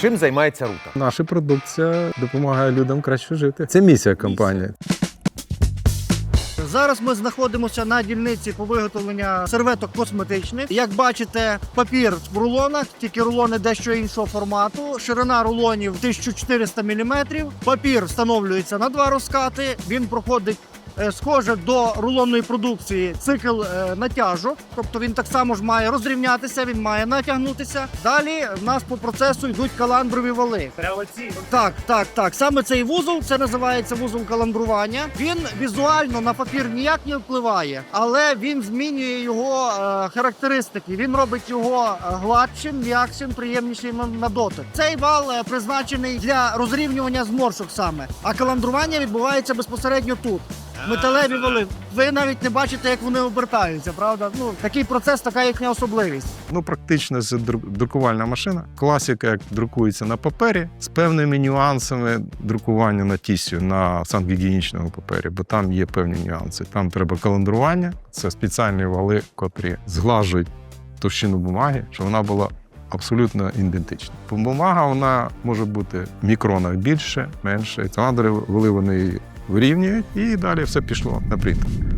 Чим займається рута? Наша продукція допомагає людям краще жити. Це місія компанії. Зараз ми знаходимося на дільниці по виготовленню серветок косметичних. Як бачите, папір в рулонах, тільки рулони дещо іншого формату. Ширина рулонів 1400 мм. Папір встановлюється на два розкати. Він проходить. Е, Схоже до рулонної продукції цикл е, натяжок, тобто він так само ж має розрівнятися, він має натягнутися. Далі в нас по процесу йдуть каландрові вали. Так, так, так. Саме цей вузол це називається вузол каламбрування. Він візуально на папір ніяк не впливає, але він змінює його е, характеристики. Він робить його гладшим, м'якшим, приємнішим на- дотик. Цей вал призначений для розрівнювання зморшок саме, а каландрування відбувається безпосередньо тут. Металеві вали. Ви навіть не бачите, як вони обертаються, правда? Ну такий процес, така їхня особливість. Ну, практично це друкувальна машина. Класика, як друкується на папері, з певними нюансами друкування на тісю на сангігієнічному папері, бо там є певні нюанси. Там треба календрування, це спеціальні вали, котрі зглажують товщину бумаги, щоб вона була. Абсолютно ідентична. Бумага вона може бути в мікронах більше, менше. І Каландри вели вони вирівнюють, і далі все пішло на принтер.